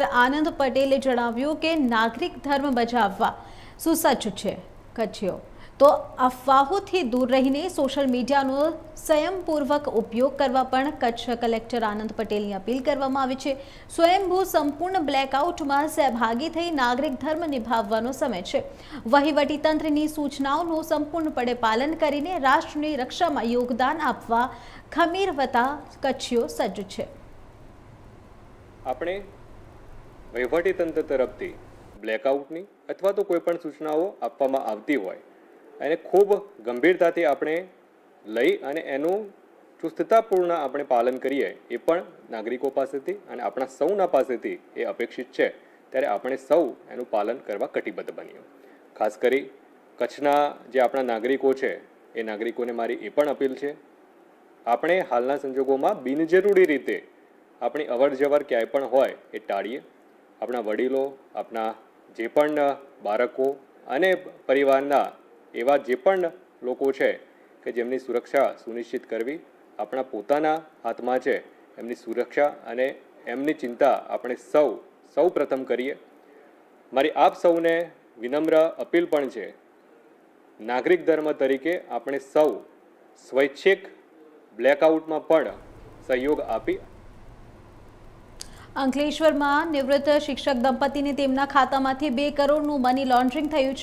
આનંદ પટેલે જણાવ્યું કે નાગરિક ધર્મ બજાવવા સુસજ્જ છે. કચ્છીઓ, તો અફવાહોથી દૂર રહીને સોશિયલ મીડિયાનો સ્વયંપૂર્વક ઉપયોગ કરવા પણ કચ્છ કલેક્ટર આનંદ પટેલની અપીલ કરવામાં આવી છે. સ્વયંભૂ સંપૂર્ણ બ્લેકઆઉટમાં સહભાગી થઈ નાગરિક ધર્મ નિભાવવાનો સમય છે. વહીવટીતંત્રની સૂચનાઓનું સંપૂર્ણપણે પાલન કરીને રાષ્ટ્રની રક્ષામાં યોગદાન આપવા ખમીરવતા કચ્છીઓ સજ્જ છે. આપણે વહીવટીતંત્ર તરફથી બ્લેકઆઉટની અથવા તો કોઈ પણ સૂચનાઓ આપવામાં આવતી હોય એને ખૂબ ગંભીરતાથી આપણે લઈ અને એનું ચુસ્તતાપૂર્ણ આપણે પાલન કરીએ એ પણ નાગરિકો પાસેથી અને આપણા સૌના પાસેથી એ અપેક્ષિત છે. ત્યારે આપણે સૌ એનું પાલન કરવા કટિબદ્ધ બનીએ ખાસ કરી કચ્છના જે આપણા નાગરિકો છે, એ નાગરિકોને મારી એ પણ અપીલ છે. આપણે હાલના સંજોગોમાં બિનજરૂરી રીતે આપણી અવર જવર ક્યાંય પણ હોય એ ટાળીએ. આપણા વડીલો, આપણા જે પણ બાળકો અને પરિવારના એવા જે પણ લોકો છે કે જેમની સુરક્ષા સુનિશ્ચિત કરવી આપણા પોતાના હાથમાં છે, એમની સુરક્ષા અને એમની ચિંતા આપણે સૌ સૌ પ્રથમ કરીએ. મારી આપ સૌને વિનમ્ર અપીલ પણ છે, નાગરિક ધર્મ તરીકે આપણે સૌ સ્વૈચ્છિક બ્લેકઆઉટમાં પણ સહયોગ આપી અંકલેશ્વરમાં નિવૃત્ત શિક્ષક દંપતીને તેમના ખાતામાંથી બે કરોડનું મની લોન્ડરિંગ થયું છે.